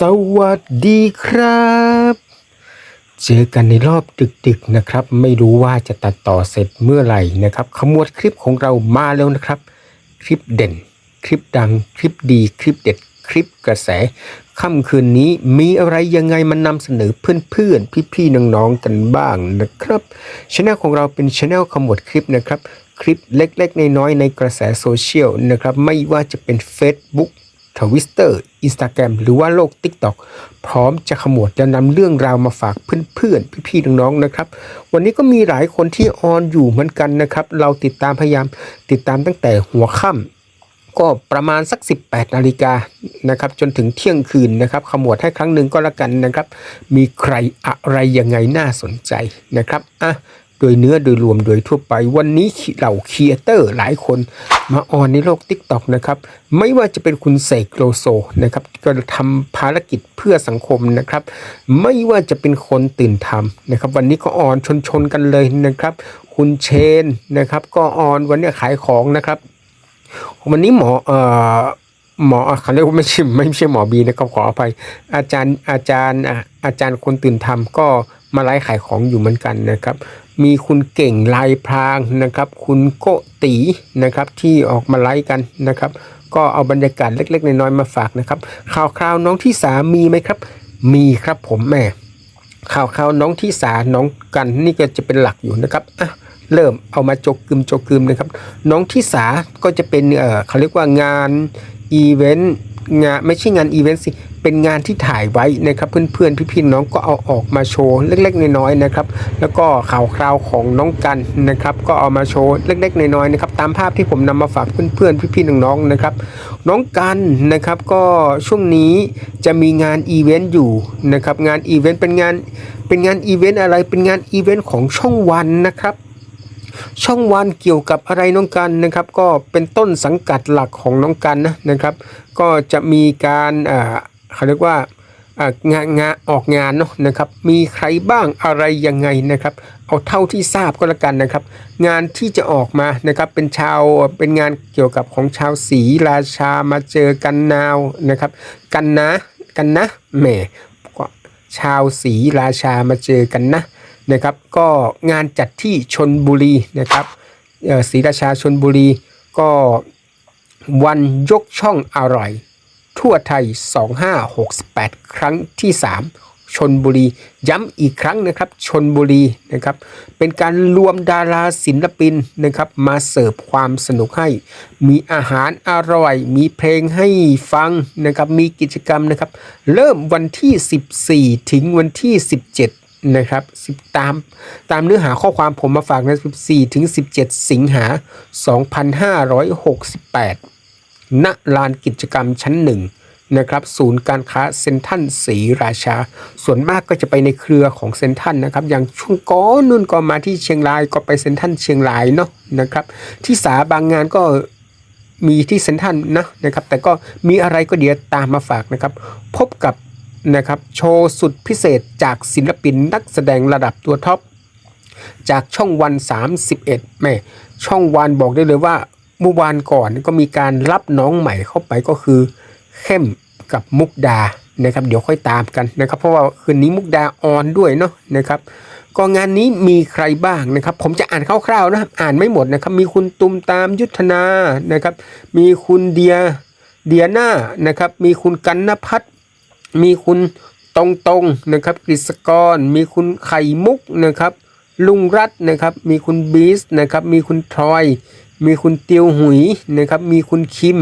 สวัสดีครับ เจอกันในรอบดึกๆนะครับ ไม่รู้ว่าจะตัดต่อเสร็จเมื่อไหร่นะครับ ขมวดคลิปของเรามาแล้วนะครับ คลิปเด่น คลิปดัง คลิปดี คลิปเด็ด คลิปกระแส ค่ำคืนนี้มีอะไรยังไงมานำเสนอเพื่อนๆ พี่ๆ น้องๆ กันบ้างนะครับช anel ของเราเป็นช anel ขมวดคลิปนะครับ คลิปเล็กๆ น้อยๆ ในกระแสโซเชียลนะครับ ไม่ว่าจะเป็น Facebook ทวิสเตอร์อินสตาแกรมหรือว่าโลก TikTok พร้อมจะขมวดจะนำเรื่องราวมาฝากเพื่อนๆ พี่ๆ น้องๆ นะครับ วันนี้ก็มีหลายคนที่ออนอยู่เหมือนกันนะครับ เราติดตามพยายามติดตามตั้งแต่หัวค่ำก็ประมาณสัก 18นาฬิกานะครับจนถึงเที่ยงคืนนะครับขมวดให้ครั้งหนึ่งก็แล้วกันนะครับ มีใครอะไรยังไงน่าสนใจนะครับอะ โดยเนื้อโดยรวมโดยทั่วไป วันนี้เหล่าครีเอเตอร์หลายคนมาออนในโลก t ิ k t o k นะครับ ไม่ว่าจะเป็นคุณเสกโลโซนะครับก็ทำภารกิจเพื่อสังคมนะครับ ไม่ว่าจะเป็นคนตื่นทำนะครับ วันนี้ก็ออนชนชนกันเลยนะครับ คุณเชนนะครับก็ออนวันนี้ขายของนะครับ วันนี้หมอเอ่อหมอเขาเรียกว่าไม่ใช่ไม่ใช่หมอบีนะครับขออภัยอาจารย์อาจารย์อาจารย์คนตื่นทำก็มาไลฟ์ขายของอยู่เหมือนกันนะครับ มีคุณเก่งลายพรางนะครับ คุณโกตีนะครับที่ออกมาไลฟ์กันนะครับ ก็เอาบรรยากาศเล็ก ๆ น้อยๆมาฝากนะครับ ข่าวคราวน้องที่สามีไหมครับ มีครับผมแม่ข่าวข่าวน้องที่สาน้องกันนี่ก็จะเป็นหลักอยู่นะครับอะเริ่มเอามาจกกึมจกกึมนะครับ น้องที่สาก็จะเป็นเออเขาเรียกว่างานอีเวนต์งานไม่ใช่งานอีเวนต์สิ เป็นงานที่ถ่ายไว้นะครับเพื่อนๆพี่ๆน้องก็เอาออกมาโชว์เล็กๆน้อยๆนะครับแล้วก็ข่าวคราวของน้องกันนะครับก็เอามาโชว์เล็กๆน้อยๆนะครับตามภาพที่ผมนำมาฝากเพื่อนๆพี่ๆน้องๆนะครับน้องกันนะครับก็ช่วงนี้จะมีงานอีเวนต์อยู่นะครับงานอีเวนต์เป็นงานเป็นงานอีเวนต์อะไรเป็นงานอีเวนต์ของช่องวันนะครับช่องวันเกี่ยวกับอะไรน้องกันนะครับ ก็เป็นต้นสังกัดหลักของน้องกันนะนะครับ ก็จะมีการอ่า เขาเรียกว่างานงานออกงานเนาะนะครับ มีใครบ้างอะไรยังไงนะครับ เอาเท่าที่ทราบก็แล้วกันนะครับ งานที่จะออกมานะครับเป็นชาวเป็นงานเกี่ยวกับของชาวศรีราชามาเจอกันนาวนะครับ กันนะกันนะแหมชาวศรีราชามาเจอกันนะนะครับ ก็งานจัดที่ชนบุรีนะครับศรีราชาชนบุรีก็วันยกช่องอร่อย ทั่วไทย 2568 ครั้งที่ 3 ชนบุรี ย้ำอีกครั้งนะครับ ชนบุรีนะครับ เป็นการรวมดาราศิลปินนะครับ มาเสิร์ฟความสนุกให้ มีอาหารอร่อย มีเพลงให้ฟังนะครับ มีกิจกรรมนะครับ เริ่มวันที่ 14 ถึงวันที่ 17นะครับตามตามเนื้อหาข้อความผมมาฝากนะ14 ถึง 17 สิงหา 2568 ณลานกิจกรรมชั้นหนึ่งนะครับศูนย์การค้าเซ็นทัลศรีราชา ส่วนมากก็จะไปในเครือของเซ็นทัลนะครับอย่างช่วงก้อนนู่นก็มาที่เชียงรายก็ไปเซ็นทัลเชียงรายเนาะนะครับที่สาบางงานก็มีที่เซ็นทัลนะนะครับแต่ก็มีอะไรก็เดี๋ยวตามมาฝากนะครับ พบกับนะครับโชว์สุดพิเศษจากศิลปินนักแสดงระดับตัวท็อปจากช่องวัน 31แม่ช่องวันบอกได้เลยว่า เมื่อวานก่อนก็มีการรับน้องใหม่เข้าไปก็คือ เข้มกับมุกดานะครับเดี๋ยวค่อยตามกันนะครับ เพราะว่าคืนนี้มุกดาออนด้วยเนาะนะครับก็งานนี้มีใครบ้างนะครับ ผมจะอ่านคร่าวๆนะครับอ่านไม่หมดนะครับ มีคุณตุมตามยุทธนานะครับ มีคุณเดียเดียนานะครับ มีคุณกันนพัฒน์มีคุณตรงตรงนะครับกฤษกร มีคุณไข่มุกนะครับ ลุงรัตนะครับ มีคุณบีสนะครับ มีคุณทรอย มีคุณเตียวหุยนะครับ มีคุณคิม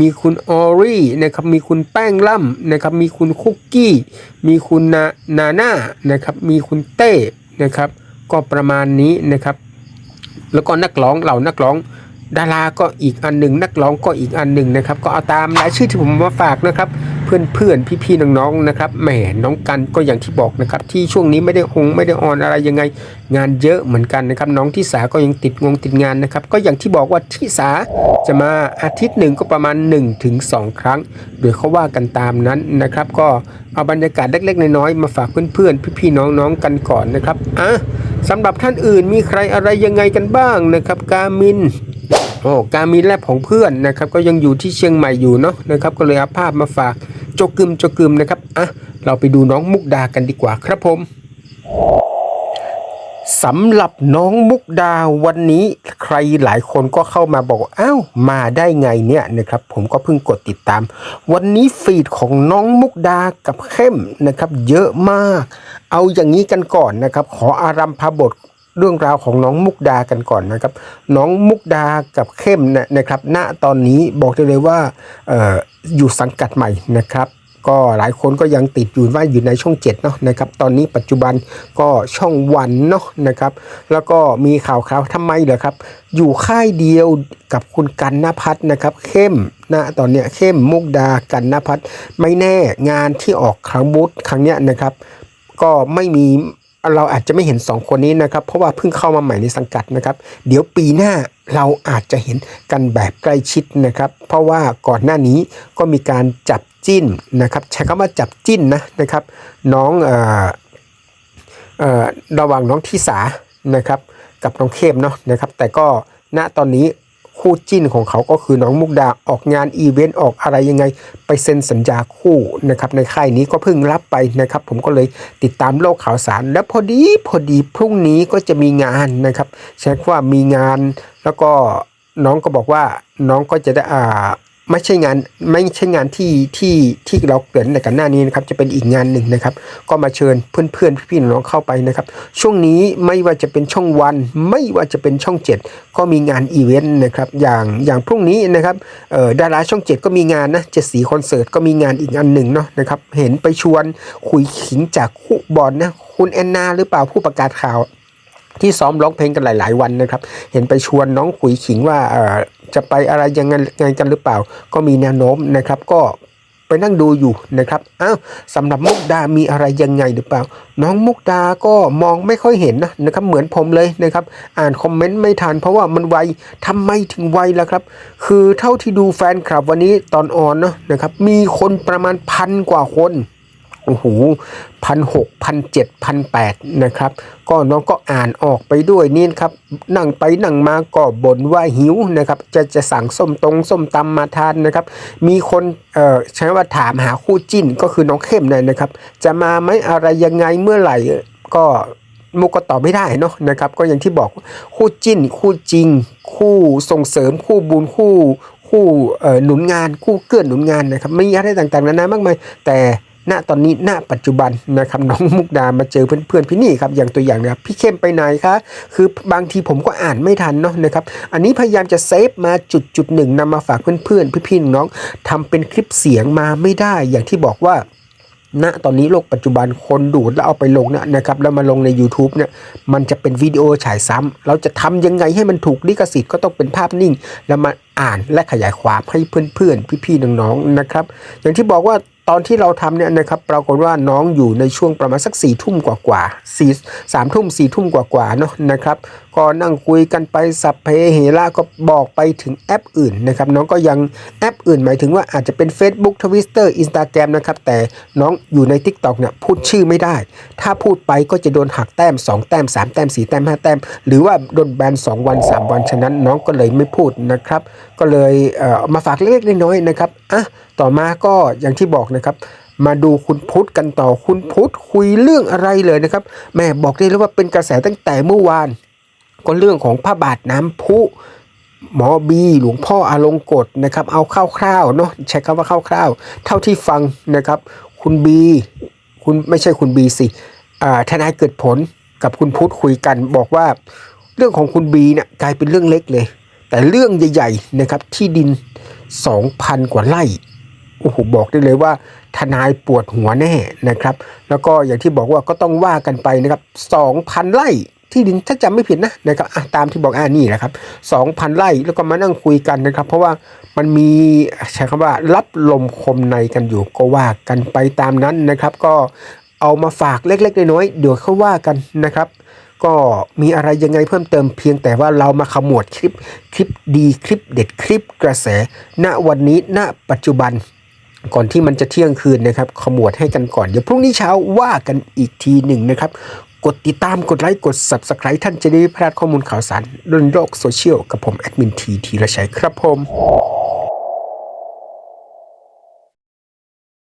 มีคุณออรี่นะครับ มีคุณแป้งล่ำนะครับ มีคุณคุกกี้ มีคุณนานาน่านะครับ มีคุณเต้นะครับ ก็ประมาณนี้นะครับ แล้วก็นักร้องเหล่านักร้องดาราก็อีกอันหนึ่งนักร้องก็อีกอันหนึ่งนะครับ ก็เอาตามรายชื่อที่ผมมาฝากนะครับ เพื่อนเพื่อนพี่ๆน้องๆนะครับแหมน้องกันก็อย่างที่บอกนะครับที่ช่วงนี้ไม่ได้องไม่ได้ออนอะไรยังไง งานเยอะเหมือนกันนะครับน้องที่สาก็ยังติดงงติดงานนะครับก็อย่างที่บอกว่าที่สาจะมาอาทิตย์หนึ่งก็ประมาณ1-2ถึง2ครั้ง โดยเขาว่ากันตามนั้นนะครับ ก็เอาบรรยากาศเล็กๆน้อยๆมาฝากเพื่อนๆพี่ๆน้องๆกันก่อนนะครับอะสำหรับท่านอื่นมีใครอะไรยังไงกันบ้างนะครับกามินโอ้การมีแลบของเพื่อนนะครับก็ยังอยู่ที่เชียงใหม่อยู่เนาะนะครับก็เลยเอาภาพมาฝาก จกึมจกึมนะครับอะเราไปดูน้องมุกดากันดีกว่าครับผมสำหรับน้องมุกดาวันนี้ใครหลายคนก็เข้ามาบอกว่าอ้าวมาได้ไงเนี่ยนะครับ ผมก็เพิ่งกดติดตาม วันนี้ฟีดของน้องมุกดากับเข้มนะครับ เยอะมาก เอาอย่างนี้กันก่อนนะครับ ขออารัมพบท เรื่องราวของน้องมุกดากันก่อนนะครับ น้องมุกดากับเข้มนะนะครับณตอนนี้บอกได้เลยว่าอออยู่สังกัดใหม่นะครับก็หลายคนก็ยังติดอยู่ว่าอยู่ในช่องเจ็ดเนาะนะครับตอนนี้ปัจจุบันก็ช่องวันเนาะนะครับ แล้วก็มีข่าวคราวทำไมเหรอครับ อยู่ค่ายเดียวกับคุณกันนพัฒน์นะครับ เข้มนะตอนเนี้ยเข้มมุกดากันนพัฒน์ไม่แน่งานที่ออกครั้งบูธครั้งเนี้ยนะครับ ก็ไม่มี เราอาจจะไม่เห็นสองคนนี้นะครับ เพราะว่าเพิ่งเข้ามาใหม่ในสังกัดนะครับ เดี๋ยวปีหน้าเราอาจจะเห็นกันแบบใกล้ชิดนะครับ เพราะว่าก่อนหน้านี้ก็มีการจับจิ้นนะครับ ใช้คำว่าจับจิ้นนะนะครับ น้องเอ่อเอ่อระหว่างน้องทิสานะครับ กับน้องเข้มเนาะนะครับ แต่ก็ณตอนนี้ คู่จิ้นของเขาก็คือน้องมุกดาออกงานอีเวนต์ออกอะไรยังไง ไปเซ็นสัญญาคู่นะครับในค่ายนี้ก็เพิ่งรับไปนะครับ ผมก็เลยติดตามโลกข่าวสาร และพอดีพอดีพรุ่งนี้ก็จะมีงานนะครับใช้คว่ามีงานแล้วก็น้องก็บอกว่าน้องก็จะได้อ่า ไม่ใช่งานไม่ใช่งานที่ที่ที่เราเกริดในกันหน้านี้นะครับจะเป็นอีกงานหนึ่งนะครับ ก็มาเชิญเพื่อนๆพี่ๆน้องๆเข้าไปนะครับ ช่วงนี้ไม่ว่าจะเป็นช่องวัน ไม่ว่าจะเป็นช่องเจ็ดก็มีงานอีเวนต์นะครับอย่างอย่างพรุ่งนี้นะครับเอ่อดาราช่องเจ็ดก็มีงานนะเจ็ดสีคอนเสิร์ตก็มีงานอีกอันหนึ่งเนาะนะครับเห็นไปชวนคุยขิงจากคู่บอลนะคุณแอนนาหรือเปล่าผู้ประกาศข่าวที่ซ้อมร้องเพลงกันหลาย ๆ วันนะครับ เห็นไปชวนน้องขุยขิงว่าเอ่อ จะไปอะไรยังไงกันหรือเปล่า ก็มีแนวโน้มนะครับก็ไปนั่งดูอยู่นะครับ อ้าวสำหรับมุกดา มีอะไรยังไงหรือเปล่า น้องมุกดาก็มองไม่ค่อยเห็นนะนะครับ เหมือนผมเลยนะครับ อ่านคอมเมนต์ไม่ทันเพราะว่ามันไวทำไมถึงไวล่ะครับ คือเท่าที่ดูแฟนคลับวันนี้ตอนออนเนาะนะครับ มีคนประมาณพันกว่าคน โอ้โหพันหกพันเจ็ดพันแปดนะครับ ก็น้องก็อ่านออกไปด้วยนี่ครับ นั่งไปนั่งมาก็บ่นว่าหิวนะครับ จะจะสั่งส้มตรงส้มตำมาทานนะครับ มีคนเอ่อใช้ว่าถามหาคู่จิ้นก็คือน้องเข้มเนี่ยนะครับ จะมาไหมอะไรยังไงเมื่อไหร่ก็มุกก็ตอบไม่ได้เนาะนะครับ ก็อย่างที่บอกคู่จิ้น คู่จริง คู่ส่งเสริมคู่บุญคู่ คู่หนุนงาน คู่เกื้อหนุนงานนะครับไม่มีอะไรต่างๆนานา มากมายแต่ ณตอนนี้ณปัจจุบันนะครับน้องมุกดามาเจอเพื่อนๆพี่นี่ครับอย่างตัวอย่างนะครับพี่เข้มไปไหนคะคือบางทีผมก็อ่านไม่ทันเนาะนะครับอันนี้พยายามจะเซฟมาจุดจุดหนึ่งนำมาฝากเพื่อนๆพี่ๆน้องๆทำเป็นคลิปเสียงมาไม่ได้อย่างที่บอกว่าณตอนนี้โลกปัจจุบันคนดูดแล้วเอาไปลงนี่ยนะครับแล้วมาลงใน YouTube เนี่ยมันจะเป็นวิดีโอฉายซ้ำเราจะทำยังไงให้มันถูกลิขสิทธิ์ก็ต้องเป็นภาพนิ่ง แล้วมาอ่านและขยายความให้เพื่อนๆ พี่ๆน้องๆนะครับ อย่างที่บอกว่า ตอนที่เราทำเนี่ยนะครับปรากฏว่าน้องอยู่ในช่วงประมาณสักสี่ทุ่มกว่าๆสี่สามทุ่มสี่ทุ่มกว่าๆเนาะนะครับ ก็นั่งคุยกันไปสัพเพเหระก็บอกไปถึงแอปอื่นนะครับ น้องก็ยังแอปอื่นหมายถึงว่าอาจจะเป็น Facebook Twitter Instagram นะครับ แต่น้องอยู่ใน TikTok เนี่ยพูดชื่อไม่ได้ ถ้าพูดไปก็จะโดนหักแต้ม 2 แต้ม 3 แต้ม 4 แต้ม 5 แต้ม หรือว่าโดนแบน2 วัน 3 วันฉะนั้นน้องก็เลยไม่พูดนะครับ ก็เลยเออมาฝากเล็กๆน้อยๆนะครับอะ ต่อมาก็อย่างที่บอกนะครับ มาดูคุณพุทธกันต่อคุณพุทธคุยเรื่องอะไรเลยนะครับ แม่บอกได้เลยว่าเป็นกระแสตั้งแต่เมื่อวาน ก็เรื่องของพระบาทน้ำพุหมอบีหลวงพ่ออาลงกฎนะครับ เอาคร่าวๆเนาะใช้คำว่าคร่าวๆ เท่าที่ฟังนะครับ คุณบีคุณไม่ใช่คุณบีสิทนายเกิดผลกับคุณพุทธคุยกัน บอกว่าเรื่องของคุณบีเนี่ยกลายเป็นเรื่องเล็กเลย แต่เรื่องใหญ่ ๆนะครับที่ดิน 2,000 กว่าไร่ โอ้โหบอกได้เลยว่าทนายปวดหัวแน่นะครับ แล้วก็อย่างที่บอกว่าก็ต้องว่ากันไปนะครับ2,000 ไร่ที่ดินถ้าจำไม่ผิดนะนะครับตามที่บอกอ่านี่แหละครับ2,000 ไร่แล้วก็มานั่งคุยกันนะครับ เพราะว่ามันมีใช้คำว่ารับลมคมในกันอยู่ก็ว่ากันไปตามนั้นนะครับ ก็เอามาฝากเล็กๆน้อยๆเดี๋ยวเขาว่ากันนะครับ ก็มีอะไรยังไงเพิ่มเติมเพียงแต่ว่าเรามาขมวดคลิปคลิปดีคลิปเด็ดคลิปกระแส ณวันนี้ณปัจจุบัน ก่อนที่มันจะเที่ยงคืนนะครับขมวดให้กันก่อน เดี๋ยวพรุ่งนี้เช้าว่ากันอีกทีหนึ่งนะครับ กดติดตามกดไลค์กด Subscribe ท่านจะได้ไม่พลาดข้อมูลข่าวสารเรื่องโลกโซเชียลกับผมแอดมินทีทีละชัยครับผม